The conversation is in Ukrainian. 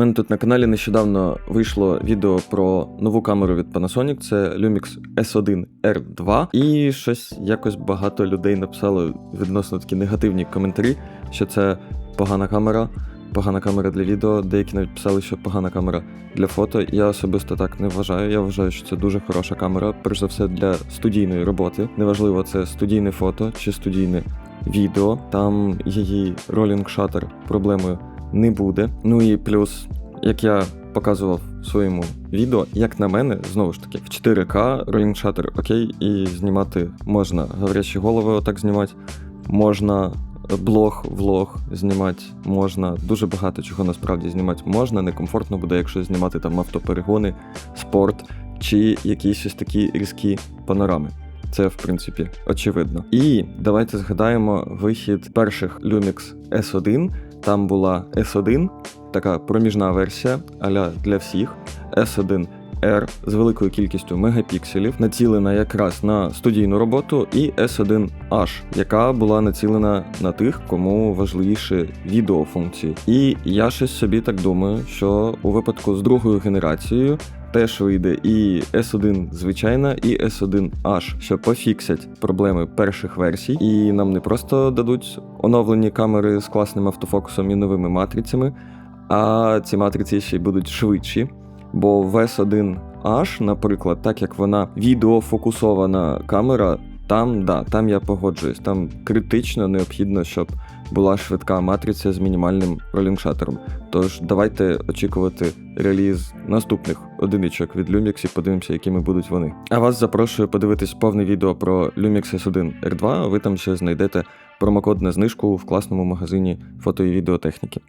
У мене тут на каналі нещодавно вийшло відео про нову камеру від Panasonic, це Lumix S1R2. І щось якось багато людей написало відносно такі негативні коментарі, що це погана камера, погана камера для відео. Деякі навіть писали, що погана камера для фото. Я особисто так не вважаю. Я вважаю, що це дуже хороша камера, перш за все для студійної роботи. Неважливо, це студійне фото чи студійне відео. Там її ролінг шатер проблемою не буде. Ну і плюс, як я показував в своєму відео, як на мене, знову ж таки, в 4К ролінг шатер окей, і знімати можна говорячі голови, отак знімати, можна. Блог, влог знімати можна, дуже багато чого насправді знімати можна. Некомфортно буде, якщо знімати там автоперегони, спорт чи якісь ось такі різкі панорами. Це, в принципі, очевидно. І давайте згадаємо вихід перших Lumix S1. Там була S1, така проміжна версія, аля для всіх. S1 R з великою кількістю мегапікселів, націлена якраз на студійну роботу, і S1H, яка була націлена на тих, кому важливіше відеофункції. І я щось собі так думаю, що у випадку з другою генерацією теж вийде і S1 звичайна, і S1H, що пофіксять проблеми перших версій, і нам не просто дадуть оновлені камери з класним автофокусом і новими матрицями, а ці матриці ще й будуть швидші. Бо в S1H, наприклад, так як вона відеофокусована камера, там да, там я погоджуюсь. Там критично необхідно, щоб була швидка матриця з мінімальним ролінгшатером. Тож давайте очікувати реліз наступних одиничок від Lumix і подивимося, якими будуть вони. А вас запрошую подивитись повне відео про Lumix S1 R2. Ви там ще знайдете промокод на знижку в класному магазині фото і відеотехніки.